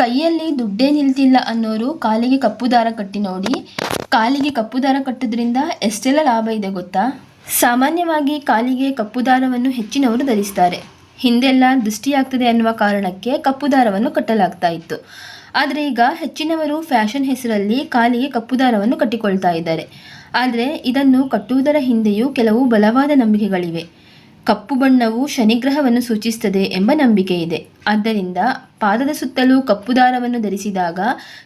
ಕೈಯಲ್ಲಿ ದುಡ್ಡೇ ನಿಲ್ತಿಲ್ಲ ಅನ್ನೋರು ಕಾಲಿಗೆ ಕಪ್ಪು ದಾರ ಕಟ್ಟಿ ನೋಡಿ. ಕಾಲಿಗೆ ಕಪ್ಪು ದಾರ ಕಟ್ಟೋದ್ರಿಂದ ಎಷ್ಟೆಲ್ಲ ಲಾಭ ಇದೆ ಗೊತ್ತಾ? ಸಾಮಾನ್ಯವಾಗಿ ಕಾಲಿಗೆ ಕಪ್ಪು ದಾರವನ್ನು ಹೆಚ್ಚಿನವರು ಧರಿಸ್ತಾರೆ. ಹಿಂದೆಲ್ಲ ದೃಷ್ಟಿಯಾಗ್ತದೆ ಅನ್ನುವ ಕಾರಣಕ್ಕೆ ಕಪ್ಪು ದಾರವನ್ನು ಕಟ್ಟಲಾಗ್ತಾ ಇತ್ತು. ಆದರೆ ಈಗ ಹೆಚ್ಚಿನವರು ಫ್ಯಾಷನ್ ಹೆಸರಲ್ಲಿ ಕಾಲಿಗೆ ಕಪ್ಪು ದಾರವನ್ನು ಕಟ್ಟಿಕೊಳ್ತಾ ಇದ್ದಾರೆ. ಆದರೆ ಇದನ್ನು ಕಟ್ಟುವುದರ ಹಿಂದೆಯೂ ಕೆಲವು ಬಲವಾದ ನಂಬಿಕೆಗಳಿವೆ. ಕಪ್ಪು ಬಣ್ಣವು ಶನಿಗ್ರಹವನ್ನು ಸೂಚಿಸುತ್ತದೆ ಎಂಬ ನಂಬಿಕೆ ಇದೆ. ಆದ್ದರಿಂದ ಪಾದದ ಸುತ್ತಲೂ ಕಪ್ಪು ದಾರವನ್ನು ಧರಿಸಿದಾಗ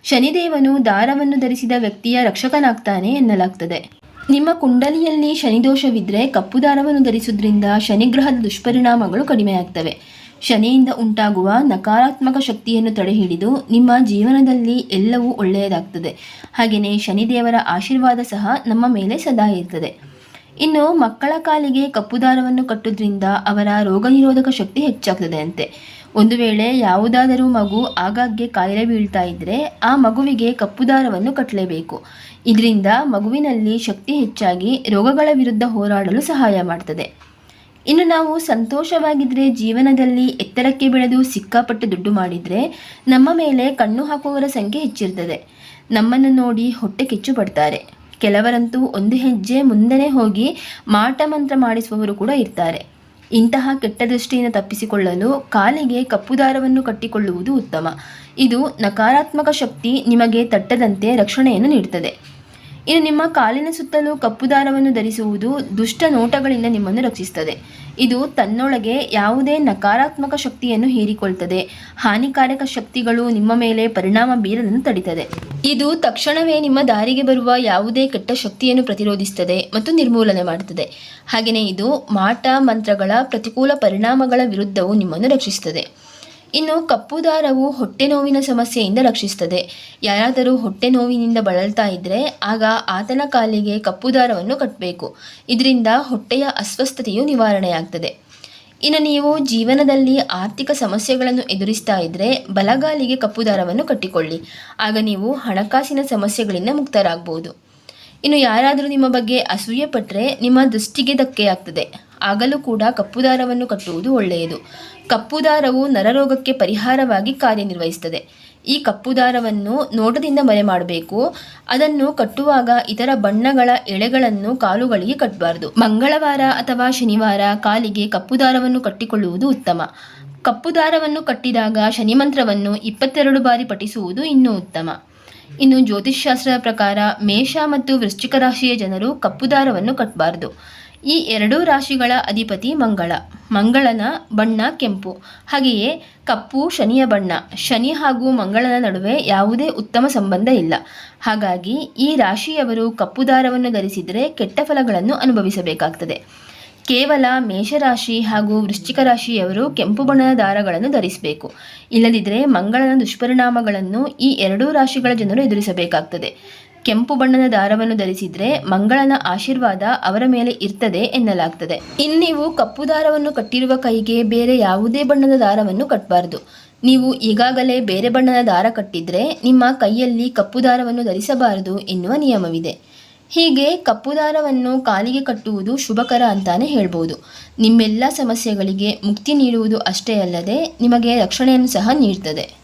ಶನಿದೇವನು ದಾರವನ್ನು ಧರಿಸಿದ ವ್ಯಕ್ತಿಯ ರಕ್ಷಕನಾಗ್ತಾನೆ ಎನ್ನಲಾಗ್ತದೆ. ನಿಮ್ಮ ಕುಂಡಲಿಯಲ್ಲಿ ಶನಿದೋಷವಿದ್ದರೆ ಕಪ್ಪು ದಾರವನ್ನು ಧರಿಸುವುದರಿಂದ ಶನಿಗ್ರಹದ ದುಷ್ಪರಿಣಾಮಗಳು ಕಡಿಮೆಯಾಗ್ತವೆ. ಶನಿಯಿಂದ ಉಂಟಾಗುವ ನಕಾರಾತ್ಮಕ ಶಕ್ತಿಯನ್ನು ತಡೆಹಿಡಿದು ನಿಮ್ಮ ಜೀವನದಲ್ಲಿ ಎಲ್ಲವೂ ಒಳ್ಳೆಯದಾಗ್ತದೆ. ಹಾಗೆಯೇ ಶನಿದೇವರ ಆಶೀರ್ವಾದ ಸಹ ನಮ್ಮ ಮೇಲೆ ಸದಾ ಇರ್ತದೆ. ಇನ್ನು ಮಕ್ಕಳ ಕಾಲಿಗೆ ಕಪ್ಪು ದಾರವನ್ನು ಕಟ್ಟುವುದರಿಂದ ಅವರ ರೋಗ ನಿರೋಧಕ ಶಕ್ತಿ ಹೆಚ್ಚಾಗ್ತದೆ ಅಂತೆ ಒಂದು ವೇಳೆ ಯಾವುದಾದರೂ ಮಗು ಆಗಾಗ್ಗೆ ಕಾಯಿಲೆ ಬೀಳ್ತಾ ಇದ್ದರೆ ಆ ಮಗುವಿಗೆ ಕಪ್ಪು ದಾರವನ್ನು ಕಟ್ಟಲೇಬೇಕು. ಇದರಿಂದ ಮಗುವಿನಲ್ಲಿ ಶಕ್ತಿ ಹೆಚ್ಚಾಗಿ ರೋಗಗಳ ವಿರುದ್ಧ ಹೋರಾಡಲು ಸಹಾಯ ಮಾಡ್ತದೆ. ಇನ್ನು ನಾವು ಸಂತೋಷವಾಗಿದ್ದರೆ ಜೀವನದಲ್ಲಿ ಎತ್ತರಕ್ಕೆ ಬೆಳೆದು ಸಿಕ್ಕಾಪಟ್ಟೆ ದುಡ್ಡು ಮಾಡಿದರೆ ನಮ್ಮ ಮೇಲೆ ಕಣ್ಣು ಹಾಕುವವರ ಸಂಖ್ಯೆ ಹೆಚ್ಚಿರ್ತದೆ. ನಮ್ಮನ್ನು ನೋಡಿ ಹೊಟ್ಟೆ ಕಿಚ್ಚು ಪಡ್ತಾರೆ. ಕೆಲವರಂತೂ ಒಂದು ಹೆಜ್ಜೆ ಮುಂದೆನೇ ಹೋಗಿ ಮಾಟ ಮಂತ್ರ ಮಾಡಿಸುವವರು ಕೂಡ ಇರ್ತಾರೆ. ಇಂತಹ ಕೆಟ್ಟ ದೃಷ್ಟಿಯಿಂದ ತಪ್ಪಿಸಿಕೊಳ್ಳಲು ಕಾಲಿಗೆ ಕಪ್ಪು ದಾರವನ್ನು ಕಟ್ಟಿಕೊಳ್ಳುವುದು ಉತ್ತಮ. ಇದು ನಕಾರಾತ್ಮಕ ಶಕ್ತಿ ನಿಮಗೆ ತಟ್ಟದಂತೆ ರಕ್ಷಣೆಯನ್ನು ನೀಡುತ್ತದೆ ಇನ್ನು ನಿಮ್ಮ ಕಾಲಿನ ಸುತ್ತಲೂ ಕಪ್ಪು ದಾರವನ್ನು ಧರಿಸುವುದು ದುಷ್ಟ ನೋಟಗಳಿಂದ ನಿಮ್ಮನ್ನು ರಕ್ಷಿಸುತ್ತದೆ. ಇದು ತನ್ನೊಳಗೆ ಯಾವುದೇ ನಕಾರಾತ್ಮಕ ಶಕ್ತಿಯನ್ನು ಹೀರಿಕೊಳ್ತದೆ. ಹಾನಿಕಾರಕ ಶಕ್ತಿಗಳು ನಿಮ್ಮ ಮೇಲೆ ಪರಿಣಾಮ ಬೀರದನ್ನು ತಡಿತದೆ. ಇದು ತಕ್ಷಣವೇ ನಿಮ್ಮ ದಾರಿಗೆ ಬರುವ ಯಾವುದೇ ಕೆಟ್ಟ ಶಕ್ತಿಯನ್ನು ಪ್ರತಿರೋಧಿಸುತ್ತದೆ ಮತ್ತು ನಿರ್ಮೂಲನೆ ಮಾಡುತ್ತದೆ. ಹಾಗೆಯೇ ಇದು ಮಾಟ ಮಂತ್ರಗಳ ಪ್ರತಿಕೂಲ ಪರಿಣಾಮಗಳ ವಿರುದ್ಧವೂ ನಿಮ್ಮನ್ನು ರಕ್ಷಿಸುತ್ತದೆ. ಇನ್ನು ಕಪ್ಪು ದಾರವು ಹೊಟ್ಟೆ ನೋವಿನ ಸಮಸ್ಯೆಯಿಂದ ರಕ್ಷಿಸುತ್ತದೆ. ಯಾರಾದರೂ ಹೊಟ್ಟೆ ನೋವಿನಿಂದ ಬಳಲ್ತಾ ಇದ್ದರೆ ಆಗ ಆತನ ಕಾಲಿಗೆ ಕಪ್ಪು ದಾರವನ್ನು ಕಟ್ಟಬೇಕು ಇದರಿಂದ ಹೊಟ್ಟೆಯ ಅಸ್ವಸ್ಥತೆಯು ನಿವಾರಣೆಯಾಗ್ತದೆ. ಇನ್ನು ನೀವು ಜೀವನದಲ್ಲಿ ಆರ್ಥಿಕ ಸಮಸ್ಯೆಗಳನ್ನು ಎದುರಿಸ್ತಾ ಇದ್ದರೆ ಬಲಗಾಲಿಗೆ ಕಪ್ಪು ದಾರವನ್ನು ಕಟ್ಟಿಕೊಳ್ಳಿ. ಆಗ ನೀವು ಹಣಕಾಸಿನ ಸಮಸ್ಯೆಗಳಿಂದ ಮುಕ್ತರಾಗಬಹುದು ಇನ್ನು ಯಾರಾದರೂ ನಿಮ್ಮ ಬಗ್ಗೆ ಅಸೂಯೆ ಪಟ್ಟರೆ ನಿಮ್ಮ ದೃಷ್ಟಿಗೆ ಧಕ್ಕೆಯಾಗ್ತದೆ. ಆಗಲೂ ಕೂಡ ಕಪ್ಪು ದಾರವನ್ನು ಕಟ್ಟುವುದು ಒಳ್ಳೆಯದು. ಕಪ್ಪು ದಾರವು ನರರೋಗಕ್ಕೆ ಪರಿಹಾರವಾಗಿ ಕಾರ್ಯನಿರ್ವಹಿಸುತ್ತದೆ. ಈ ಕಪ್ಪು ದಾರವನ್ನು ನೋಟದಿಂದ ಮರೆ ಮಾಡಬೇಕು. ಅದನ್ನು ಕಟ್ಟುವಾಗ ಇತರ ಬಣ್ಣಗಳ ಎಳೆಗಳನ್ನು ಕಾಲುಗಳಿಗೆ ಕಟ್ಟಬಾರದು. ಮಂಗಳವಾರ ಅಥವಾ ಶನಿವಾರ ಕಾಲಿಗೆ ಕಪ್ಪು ದಾರವನ್ನು ಕಟ್ಟಿಕೊಳ್ಳುವುದು ಉತ್ತಮ. ಕಪ್ಪು ದಾರವನ್ನು ಕಟ್ಟಿದಾಗ ಶನಿ ಮಂತ್ರವನ್ನು ಇಪ್ಪತ್ತೆರಡು ಬಾರಿ ಪಠಿಸುವುದು ಇನ್ನೂ ಉತ್ತಮ. ಇನ್ನು ಜ್ಯೋತಿಷ್ಶಾಸ್ತ್ರದ ಪ್ರಕಾರ ಮೇಷ ಮತ್ತು ವೃಶ್ಚಿಕ ರಾಶಿಯ ಜನರು ಕಪ್ಪು ದಾರವನ್ನು ಕಟ್ಟಬಾರದು. ಈ ಎರಡೂ ರಾಶಿಗಳ ಅಧಿಪತಿ ಮಂಗಳ. ಮಂಗಳನ ಬಣ್ಣ ಕೆಂಪು. ಹಾಗೆಯೇ ಕಪ್ಪು ಶನಿಯ ಬಣ್ಣ. ಶನಿ ಹಾಗೂ ಮಂಗಳನ ನಡುವೆ ಯಾವುದೇ ಉತ್ತಮ ಸಂಬಂಧ ಇಲ್ಲ. ಹಾಗಾಗಿ ಈ ರಾಶಿಯವರು ಕಪ್ಪು ದಾರವನ್ನು ಧರಿಸಿದರೆ ಕೆಟ್ಟ ಫಲಗಳನ್ನು ಅನುಭವಿಸಬೇಕಾಗ್ತದೆ. ಕೇವಲ ಮೇಷರಾಶಿ ಹಾಗೂ ವೃಶ್ಚಿಕ ರಾಶಿಯವರು ಕೆಂಪು ಬಣ್ಣದ ದಾರಗಳನ್ನು ಧರಿಸಬೇಕು. ಇಲ್ಲದಿದ್ದರೆ ಮಂಗಳನ ದುಷ್ಪರಿಣಾಮಗಳನ್ನು ಈ ಎರಡೂ ರಾಶಿಗಳ ಜನರು ಎದುರಿಸಬೇಕಾಗ್ತದೆ. ಕೆಂಪು ಬಣ್ಣದ ದಾರವನ್ನು ಧರಿಸಿದ್ರೆ ಮಂಗಳನ ಆಶೀರ್ವಾದ ಅವರ ಮೇಲೆ ಇರ್ತದೆ ಎನ್ನಲಾಗ್ತದೆ. ಇನ್ನು ನೀವು ಕಪ್ಪು ದಾರವನ್ನು ಕಟ್ಟಿರುವ ಕೈಗೆ ಬೇರೆ ಯಾವುದೇ ಬಣ್ಣದ ದಾರವನ್ನು ಕಟ್ಟಬಾರದು ನೀವು ಈಗಾಗಲೇ ಬೇರೆ ಬಣ್ಣದ ದಾರ ಕಟ್ಟಿದ್ರೆ ನಿಮ್ಮ ಕೈಯಲ್ಲಿ ಕಪ್ಪು ದಾರವನ್ನು ಧರಿಸಬಾರದು ಎನ್ನುವ ನಿಯಮವಿದೆ. ಹೀಗೆ ಕಪ್ಪು ದಾರವನ್ನು ಕಾಲಿಗೆ ಕಟ್ಟುವುದು ಶುಭಕರ ಅಂತಾನೆ ಹೇಳ್ಬೋದು. ನಿಮ್ಮೆಲ್ಲ ಸಮಸ್ಯೆಗಳಿಗೆ ಮುಕ್ತಿ ನೀಡುವುದು ಅಷ್ಟೇ ಅಲ್ಲದೆ ನಿಮಗೆ ರಕ್ಷಣೆಯನ್ನು ಸಹ ನೀಡ್ತದೆ.